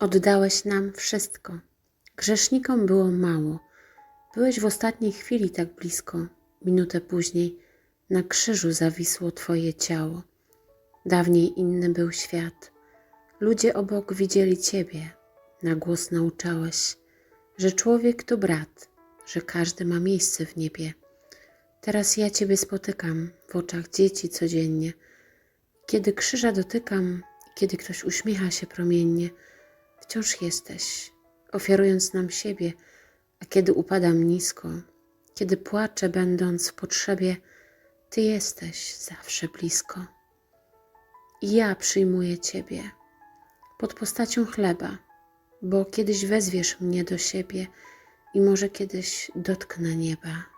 Oddałeś nam wszystko. Grzesznikom było mało. Byłeś w ostatniej chwili tak blisko. Minutę później na krzyżu zawisło Twoje ciało. Dawniej inny był świat. Ludzie obok widzieli Ciebie. Na głos nauczałeś, że człowiek to brat, że każdy ma miejsce w niebie. Teraz ja Ciebie spotykam w oczach dzieci codziennie. Kiedy krzyża dotykam, kiedy ktoś uśmiecha się promiennie, wciąż jesteś, ofiarując nam siebie, a kiedy upadam nisko, kiedy płaczę, będąc w potrzebie, Ty jesteś zawsze blisko. I ja przyjmuję Ciebie pod postacią chleba, bo kiedyś wezwiesz mnie do siebie i może kiedyś dotknę nieba.